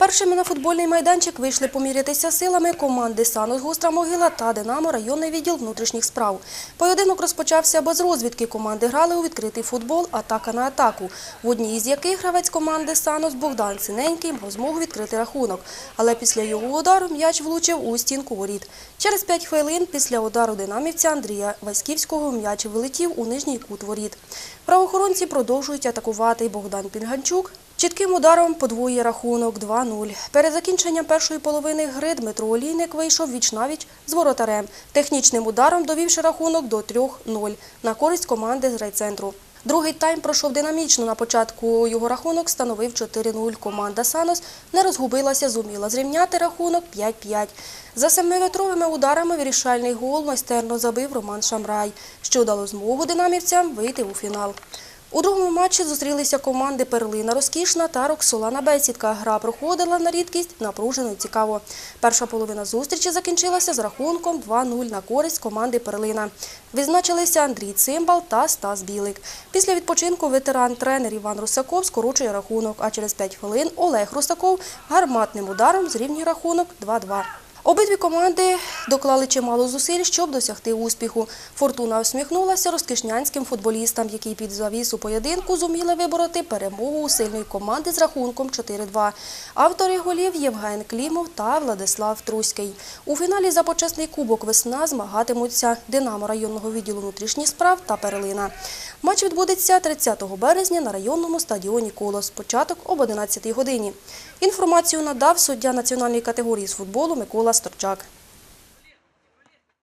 Першими на футбольний майданчик вийшли помірятися силами команди «Санус Гостра Могила та Динамо районний відділ внутрішніх справ. Поєдинок розпочався без розвідки. Команди грали у відкритий футбол, атака на атаку. В одній із яких гравець команди «Санус» Богдан Синенький мав змогу відкрити рахунок. Але після його удару м'яч влучив у стінку воріт. Через п'ять хвилин після удару динамівця Андрія Васьківського м'яч вилетів у нижній кут воріт. Правоохоронці продовжують атакувати. Богдан Пінганчук Чітким ударом подвоює рахунок 2-0. Перед закінченням першої половини гри Дмитро Олійник вийшов віч-навіч з воротарем, технічним ударом довівши рахунок до 3-0 на користь команди з райцентру. Другий тайм пройшов динамічно. На початку його рахунок становив 4-0. Команда «Санос» не розгубилася, зуміла зрівняти рахунок 5-5. За семиметровими ударами вирішальний гол майстерно забив Роман Шамрай, що дало змогу динамівцям вийти у фінал. У другому матчі зустрілися команди Перлина Розкішна та Роксолана Бесідка. Гра проходила на рідкість напружено і цікаво. Перша половина зустрічі закінчилася з рахунком 2-0 на користь команди Перлина. Відзначилися Андрій Цимбал та Стас Білик. Після відпочинку ветеран-тренер Іван Русаков скорочує рахунок, а через 5 хвилин Олег Русаков гарматним ударом зрівнює рахунок 2-2. Обидві команди доклали чимало зусиль, щоб досягти успіху. Фортуна усміхнулася розкишнянським футболістам, які під завісу поєдинку зуміли вибороти перемогу у сильної команди з рахунком 4-2. Автори голів Євген Клімов та Владислав Труський. У фіналі за почесний кубок «Весна» змагатимуться «Динамо» районного відділу внутрішніх справ та «Перлина». Матч відбудеться 30 березня на районному стадіоні «Колос». Початок об 11 годині. Інформацію надав суддя національної категорії з футболу Микола Сторчак.